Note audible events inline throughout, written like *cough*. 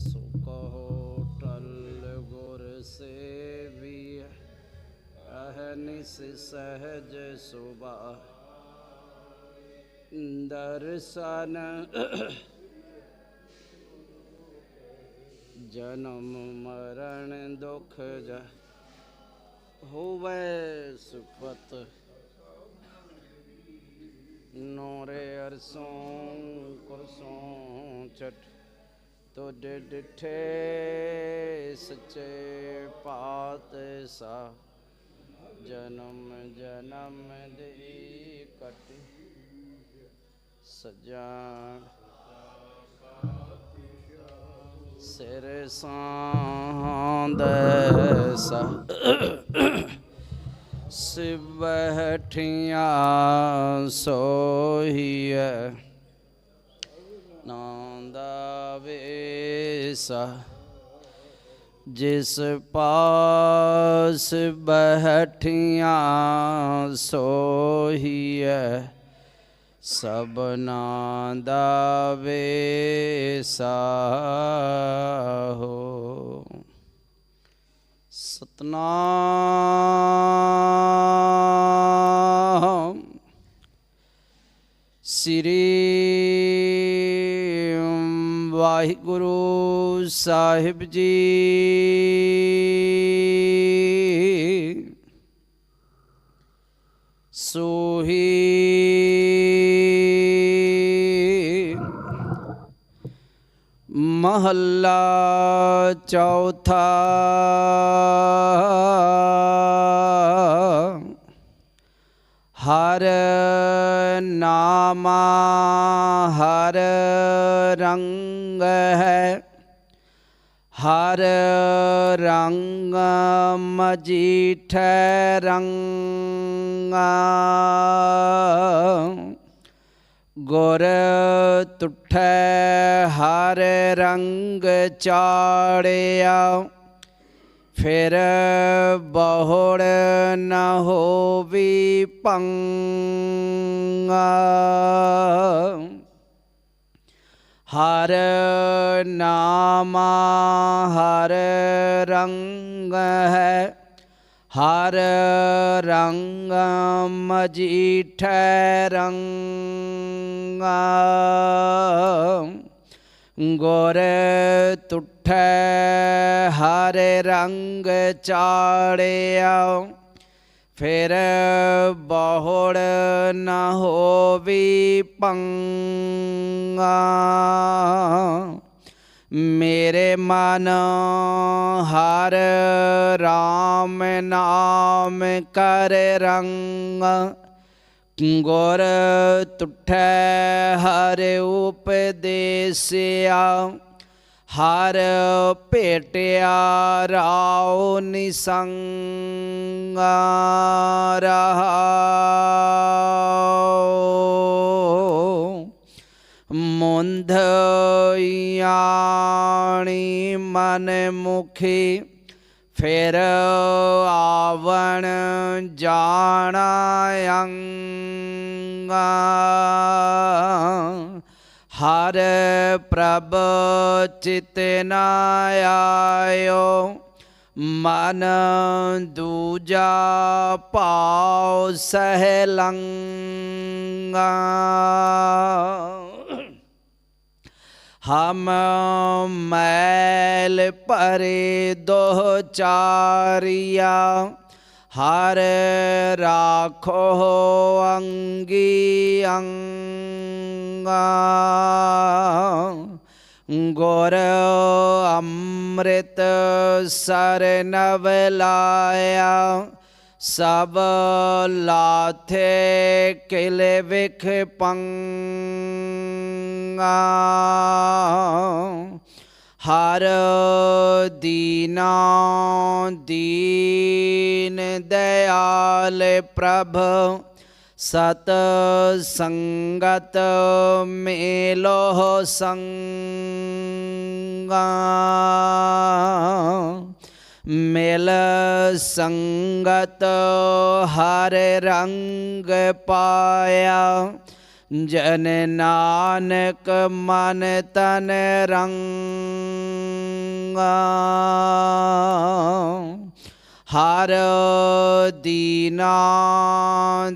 सुख होटल गुर सेवी, अहनिस सहज सुबह। दर्शन *clears throat* जन्म मरण दुख ज हो सुपत। नोरे अरसों कुरसों चट ਤੁਡ ਡਿਠੇ ਸੱਚੇ ਪਾਤ ਸਾ। ਜਨਮ ਜਨਮ ਦੀ ਕਟ ਸਜਾਣ। ਸਿਰ ਸਾਂਦ ਸਾ। ਸਿਵਠੀਆਂ ਸੋਹੀਐ। ਨਾਂਦਾ ਵੇਸਾ ਜਿਸ ਪਾਸ ਬਹਿਠੀਆਂ ਸੋਹੀਐ ਸਭਨਾ ਦਾ ਵੇਸਾ ਹੋ। ਸਤਨਾਮ ਸ੍ਰੀ ਵਾਹਿਗੁਰੂ ਸਾਹਿਬ ਜੀ। ਸੋਹੀ ਮਹੱਲਾ ਚੌਥਾ। ਹਰ ਹਰ ਰੰਗ ਮਜੀਠੈ ਰੰਗ। ਗੁਰ ਤੁਠੈ ਹਰ ਰੰਗ ਚਾੜਿਆ। ਫਿਰ ਬਹੁੜ ਨ ਹੋਵੀ ਪੰਗਾ। ਹਰ ਨਾਮਾ ਹਰ ਰੰਗ ਹੈ। ਹਰ ਰੰਗ ਮਜੀਠੈ ਰੰਗ। ਗੋਰ ਤੁਠੈ ਹਰ ਰੰਗ ਚਾੜਿਆ। ਫਿਰ ਬਹੁੜ ਨ ਹੋਵੀ ਪੰਗਾ। ਮੇਰੇ ਮਨ ਹਰ RAM ਨਾਮ ਕਰ ਰੰਗ। ਗੁਰ ਤੁਠੈ ਹਰ ਉਪਦੇਸਿਆ। ਹਰ ਭੇਟਿਆ ਰਾਉ ਨਿਸੰਗਾ ਰਹਾਉ ਮੁੰਧ ਮਨ ਮੁਖੀ ਫਿਰ ਆਵਣ ਜਾਣਾ ਅੰਗਾ। ਹਰ ਪ੍ਰਭ ਚਿਤ ਨ ਆਇਓ, ਮਨ ਦੂਜਾ ਪਾਉ ਸਹਿ ਲੰਗਾ ਹਮ ਮੈਲ ਪਰੇ ਦੋਹ ਚਾਰਿਆ, ਹਰ ਰਾਖੋ ਅੰਗੀ ਅੰਗਾ। ਗੁਰ ਅੰਮ੍ਰਿਤ ਸ਼ਰਨਵ ਲਾਇਆ ਸਭ ਲਾਥੇ ਕਿਲੇ ਵਿਖ ਪੰਗਾ। ਹਰ ਦੀਨਾ ਦੀਨ ਦਇਆਲ ਪ੍ਰਭ ਸਤ ਸੰਗਤ ਮੇਲੋ ਸੰਗਾ ਮਿਲ ਸੰਗਤ ਹਰ ਰੰਗ ਪਾਇਆ ਜਨ ਨਾਨਕ ਮਨ ਤਨ ਰੰਗ। ਹਰ ਦੀਨਾ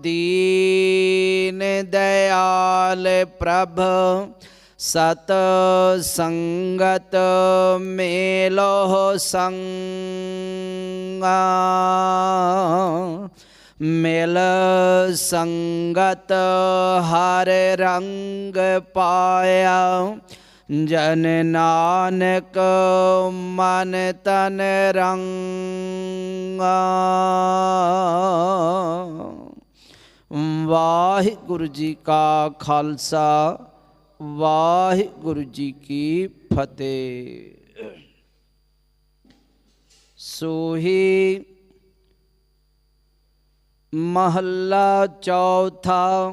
ਦੀਨ ਦਇਆਲ ਪ੍ਰਭ ਸਤ ਸੰਗਤ ਮੇਲੋ ਸੰਗਾ। ਮਿਲ ਸੰਗਤ ਹਰ ਰੰਗ ਪਾਇਆ ਜਨ ਨਾਨਕ ਮਨ ਤਨ ਰੰਗਾ। ਵਾਹਿਗੁਰੂ ਜੀ ਕਾ ਖਾਲਸਾ, ਵਾਹਿਗੁਰੂ ਜੀ ਕੀ ਫਤਿਹ। ਸੋਹੀ ਮਹੱਲਾ ਚੌਥਾ